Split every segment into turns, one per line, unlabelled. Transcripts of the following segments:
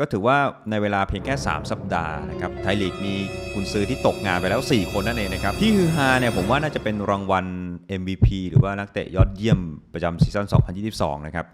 ก็ถือว่าในเวลาเพียงแค่ 3 สัปดาห์นะครับไทยลีกมีกุนซือที่ตกงานไปแล้ว 4 คนนั่นเองนะครับ ที่ฮือฮาเนี่ยผมว่าน่าจะเป็นรางวัล MVP หรือว่านักเตะยอดเยี่ยมประจำซีซั่น 2022 นะครับ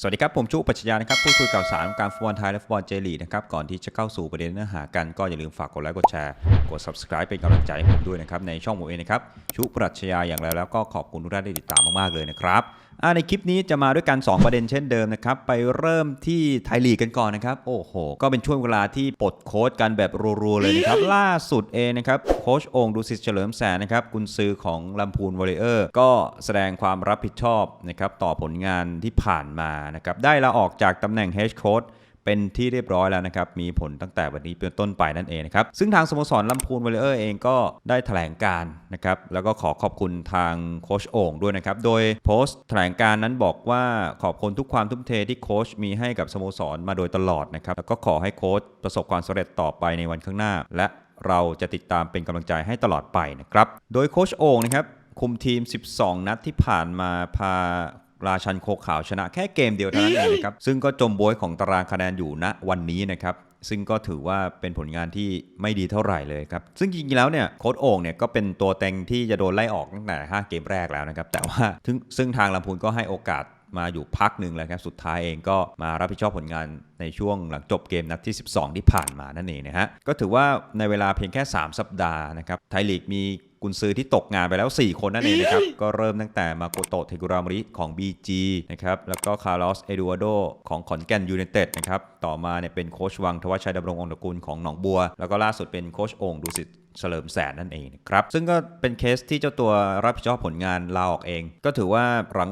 สวัสดีครับ ผมชูปัชญานะครับพูดคุยข่าวสารการฟุตบอลไทยและฟุตบอลเจลีกนะครับก่อนที่จะเข้าสู่ประเด็นเนื้อหากันก็อย่าลืมฝากกดไลค์กดแชร์กด subscribe เป็นกำลังใจให้ผมด้วยนะครับในช่องผมเองนะครับชูปรัชญาอย่างไรแล้วก็ขอบคุณทุกท่านที่ติดตามมากๆเลยนะครับอ่าในคลิปนี้จะมาด้วยกัน 2 ประเด็นเช่นเดิมนะครับไปเริ่มที่ไทยลีกกันก่อนนะครับโอ้โห ก็เป็นช่วงเวลาที่ปลดโค้ชกันแบบรัวๆเลยนะครับล่าสุดเองนะครับโค้ชโองค์ดุสิตเฉลิมแสนนะครับกุนซือของลำพูนวอลเลเยอร์ก็แสดงความรับผิดชอบนะครับต่อผลงานที่ผ่านมานะครับได้ลาออกจากตำแหน่ง Head Coach เป็นที่เรียบร้อยแล้วนะครับ มีผลตั้งแต่วันนี้เป็นต้นไปนั่นเองนะครับ ซึ่งทางสโมสรลำพูนวอลเลอร์เองก็ได้แถลงการนะครับ แล้วก็ขอขอบคุณทางโค้ชโอ่งด้วยนะครับ โดยโพสต์แถลงการนั้นบอกว่าขอบคุณทุกความทุ่มเทที่โค้ชมีให้กับสโมสรมาโดยตลอดนะครับ แล้วก็ขอให้โค้ชประสบความสำเร็จต่อไปในวันข้างหน้า และเราจะติดตามเป็นกำลังใจให้ตลอดไปนะครับ โดยโค้ชโอ่งนะครับคุมทีม 12 นัดที่ผ่านมาพา ราชันโคขาวชนะแค่เกมเดียวเท่านั้นเองนะครับ ซึ่งก็จมบวยของตารางคะแนนอยู่ณวันนี้นะครับ ซึ่งก็ถือว่าเป็นผลงานที่ไม่ดีเท่าไหร่เลยครับ ซึ่งจริงๆแล้วเนี่ยโค้ดโอ่งเนี่ยก็เป็นตัวเต็งที่จะโดนไล่ออกตั้งแต่ 5 เกมแรกแล้วนะครับ แต่ว่าซึ่งซึ่งทางลำพูนก็ให้โอกาสมาอยู่พักหนึ่งแล้วครับ สุดท้ายเองก็มารับผิดชอบผลงานในช่วงหลังจบเกมนัดที่ 12 ที่ผ่านมานั่นเองนะฮะ ก็ถือว่าในเวลาเพียงแค่ 3 สัปดาห์นะครับ ไทยลีกมี กุนซือที่ตกงานไปแล้ว 4 คนนั่นเองนะครับ ก็เริ่มตั้งแต่มาโกโตะเทกุรามริของ BG นะครับ แล้วก็คาร์ลอสเอดูอาโดของขอนแก่นยูไนเต็ดนะครับ ต่อมาเนี่ยเป็นโค้ชวังทวัชชัยดำรงองค์ตระกูลของหนองบัว แล้วก็ล่าสุดเป็นโค้ชโอ่งดุสิต เฉลิมแสนนั่นเองนะครับ ซึ่งก็เป็นเคสที่เจ้าตัวรับผิดชอบผลงานลาออกเอง ก็ถือว่า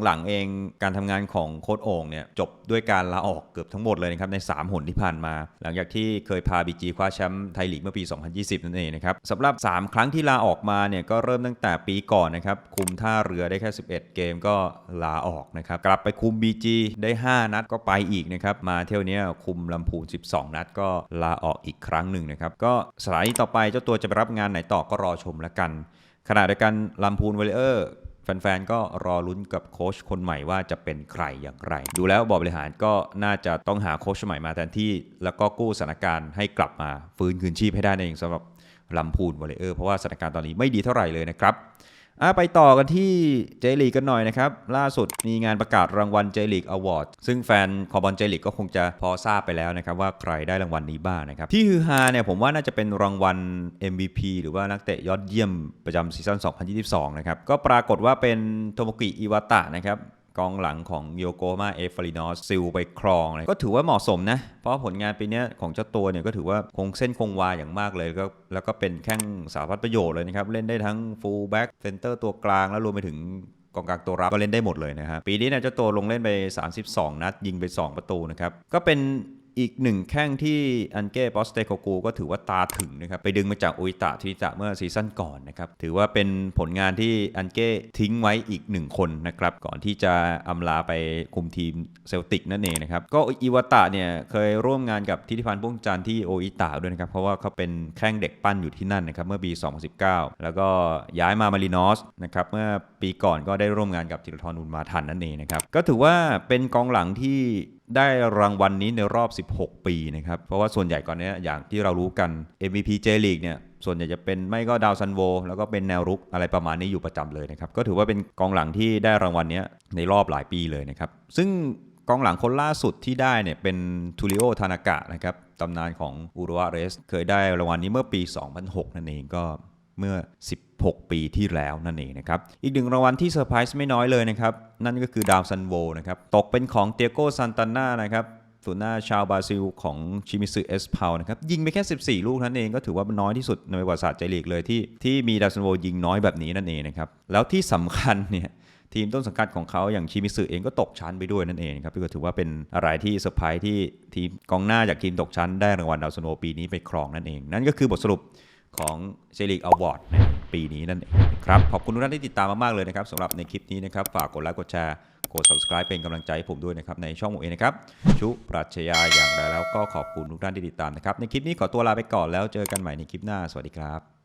หลังๆเองการทำงานของโค้ดโอ่งเนี่ยจบด้วยการลาออกเกือบทั้งหมดเลยนะครับใน 3 หนที่ผ่านมา หลังจากที่เคยพาบีจีคว้าแชมป์ไทยลีกเมื่อปี 2020 นั่นเองนะครับสำหรับ 3 ครั้งที่ลาออกมาเนี่ยก็เริ่มตั้งแต่ปีก่อนนะครับคุมท่าเรือได้แค่ 11 เกมก็ลาออกนะครับกลับไปคุม BG ได้ 5 นัดก็ไปอีกนะครับมาเที่ยวเนี้ยคุมลำพูน12 นัดก็ลาออกอีกครั้งหนึ่งนะครับก็สถานีต่อไปเจ้าตัวจะไปรับงานไหนต่อก็รอชมแล้วกัน ขณะเดียวกันลำพูนเวลเลอร์แฟนๆ ก็รอลุ้นกับโค้ชคนใหม่ว่าจะเป็นใครอย่างไร ดูแล้วบอบริหารก็น่าจะต้องหาโค้ชใหม่มาแทนที่ แล้วก็กู้สถานการณ์ให้กลับมาฟื้นคืนชีพให้ได้นั่นเองสำหรับลำพูนวอลเลเยอร์เพราะว่าสถานการณ์ตอนนี้ไม่ดีเท่าไหร่เลยนะครับ อะไปต่อกันที่เจลีกกันหน่อยนะครับ ล่าสุดมีงานประกาศรางวัลเจลีกอวอร์ดซึ่งแฟนคอบอลเจลีกก็คงจะพอทราบไปแล้วนะครับ ว่าใครได้รางวัลนี้บ้างนะครับ ที่ฮือฮาเนี่ยผมว่าน่าจะเป็นรางวัล MVP หรือว่านักเตะยอดเยี่ยมประจำซีซั่น 2022 นะครับ ก็ปรากฏว่าเป็นโทโมกิอิวาตะนะครับ กองหลังของโยโกมาเอฟารินอสซิลไปครองเลยก็ถือว่าเหมาะสมนะ เพราะผลงานปีนี้ของเจ้าตัวเนี่ยก็ถือว่าคงเส้นคงวาอย่างมากเลยแล้วก็แล้วก็เป็นแข้งสารพัดประโยชน์เลยนะครับ เล่นได้ทั้งฟูลแบ็กเซนเตอร์ตัวกลางแล้วรวมไปถึงกองกลางตัวรับก็เล่นได้หมดเลยนะครับ ปีนี้เนี่ยเจ้าตัวลงเล่นไป 32 นัด ยิงไป 2 ประตูนะครับ ก็เป็น อีกหนึ่งแข้งที่อันเก้ปอสเตโกกูก็ถือว่าตาถึงนะครับ ไปดึงมาจากอุยตะทิตะเมื่อซีซั่นก่อนนะครับ ถือว่าเป็นผลงานที่อันเก้ทิ้งไว้อีกหนึ่งคนนะครับ ก่อนที่จะอำลาไปคุมทีมเซลติกนั่นเองนะครับ ก็อิวตะเนี่ยเคยร่วมงานกับทิติพันธ์พ่วงจันทร์ที่โออิตะด้วยนะครับ เพราะว่าเขาเป็นแข้งเด็กปั้นอยู่ที่นั่นนะครับเมื่อปี 2019 แล้วก็ย้ายมามารินอสนะครับเมื่อปีก่อนก็ได้ร่วมงานกับจิรทรอุนมาทันนั่นเองนะครับก็ถือว่าเป็นกองหลังที่ ได้รางวัลนนี้ในรอบ 16 ปีนะครับ เพราะว่าส่วนใหญ่ก่อนเนี้ยอย่างที่เรารู้กัน MVP J League เนี่ยส่วนใหญ่จะเป็นไม่ก็ดาวซันโวแล้วก็เป็นแนวรุกอะไรประมาณนี้อยู่ประจำเลยนะครับ ก็ถือว่าเป็นกองหลังที่ได้รางวัลเนี้ในรอบหลายปีเลยนะครับ ซึ่งกองหลังคนล่าสุดที่ได้เนี่ยเป็นทูริโอทานากะนะครับตำนานของอุรุวาเรส เคยได้รางวัลนี้เมื่อปี 2006 นั่นเองก็ เมื่อ 16 ปีที่แล้วนั่นเองนะครับ อีกหนึ่งรางวัลที่เซอร์ไพรส์ไม่น้อยเลยนะครับ นั่นก็คือดาวซันโวนะครับ ตกเป็นของเตียโกซันตาน่านะครับศูนย์หน้าชาวบราซิลของชิมิซึเอสพาวนะครับยิงไปแค่ 14 ลูกนั่นเองก็ถือว่าน้อยที่สุดในประวัติศาสตร์เจลีกเลยที่ที่มีดาวซันโวยิงน้อยแบบนี้นั่นเองนะครับ แล้วที่สำคัญเนี่ยทีมต้นสังกัดของเขาอย่างชิมิซึเองก็ตกชั้นไปด้วยนั่นเองครับก็ถือว่าเป็นอะไรที่เซอร์ไพรส์ที่ทีมกองหน้าจากทีมตกชั้นได้รางวัลดาวซันโวปีนี้ไปครองนั่นเอง นั่นก็คือบทสรุป ของเจลิกอวอร์ดในปีนี้นั่นเองครับ ขอบคุณทุกท่านที่ติดตามมาก ๆ เลยนะครับสำหรับในคลิปนี้นะครับ ฝากกดไลค์กดแชร์กด subscribe เป็นกำลังใจให้ผมด้วยนะครับ ในช่องผมเองนะครับ ชุปรัชญาอย่างไรแล้วก็ขอบคุณทุกท่านที่ติดตามนะครับ ในคลิปนี้ขอตัวลาไปก่อนแล้วเจอกันใหม่ในคลิปหน้าสวัสดีครับ